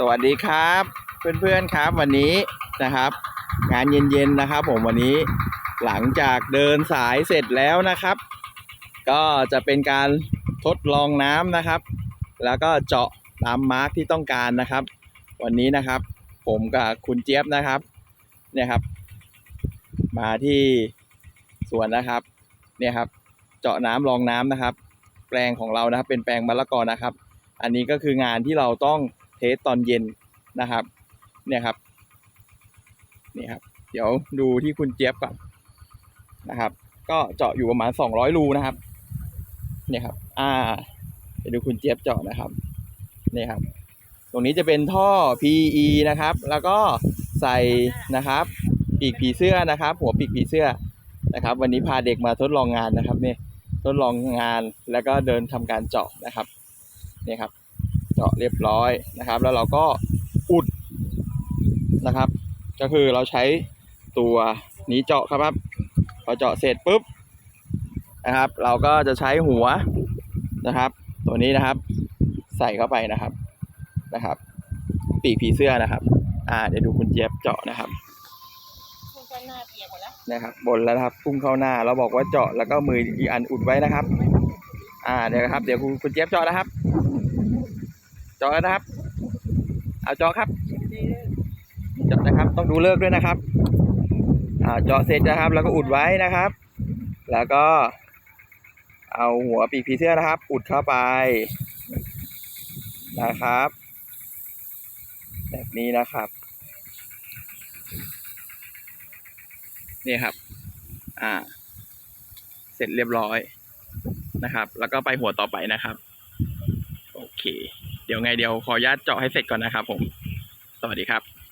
สวัสดีครับ เพื่อนๆครับวันนี้นะครับ งานเย็นๆนะครับ ผมวันนี้หลังจากเดินสายเสร็จแล้วนะครับ ก็จะเป็นการทดลองน้ำนะครับ แล้วก็เจาะตามมาร์กที่ต้องการนะครับ วันนี้นะครับ ผมกับคุณเจี๊ยบนะครับเนี่ยครับ มาที่สวนนะครับเนี่ยครับ เจาะน้ำรองน้ำนะครับ แปลงของเรานะครับ เป็นแปลงมะละกอนะครับ อันนี้ก็คืองานที่เราต้อง เทสตอนเย็นนะครับ เนี่ยครับ นี่ครับ เดี๋ยวดูที่คุณเจี๊ยบก่อนนะครับ ก็เจาะอยู่ประมาณ200รูนะครับ เนี่ยครับ อ่าเดี๋ยวดูคุณเจี๊ยบเจาะนะครับนี่ครับ ตรงนี้จะเป็นท่อ PE นะครับ แล้วก็ใส่นะครับ ปีกผีเสื้อนะครับ หัวปีกผีเสื้อนะครับ วันนี้พาเด็กมาทดลองงานนะครับเนี่ยทดลองงานแล้วก็เดินทำการเจาะนะครับนี่ครับ เจาะเรียบร้อยนะครับ แล้วเราก็อุดนะครับ ก็คือเราใช้ตัวนี้เจาะครับพอเจาะเสร็จปุ๊บนะครับ เราก็จะใช้หัวนะครับ ตัวนี้นะครับ ใส่เข้าไปนะครับนะครับ ปีกผีเสื้อนะครับ อ่าเดี๋ยวดูคุณเจี๊ยบเจาะนะครับคุณก็หน้าเปียกหมดแล้วนะครับบนแล้วนะครับพุ่งเข้าหน้าเราบอกว่าเจาะแล้วก็มืออีกอันอุดไว้นะครับ อ่าเดี๋ยวนะครับ เดี๋ยวคุณคุณเจี๊ยบเจาะนะครับเจาะแล้วนะครับ เอาจาะครับจาะนะครับ ต้องดูเลิกด้วยนะครับอ่าจาะเสร็จนะครับ แล้วก็อุดไว้นะครับ แล้วก็ เอาหัวปีกผีเสื้อนะครับ อุดเข้าไปนะครับ แบบนี้นะครับนี่ครับ อ่า เสร็จเรียบร้อยนะครับ แล้วก็ไปหัวต่อไปนะครับ โอเค เดี๋ยวไงเดี๋ยวขออนุญาตเจาะให้เสร็จก่อนนะครับผม สวัสดีครับ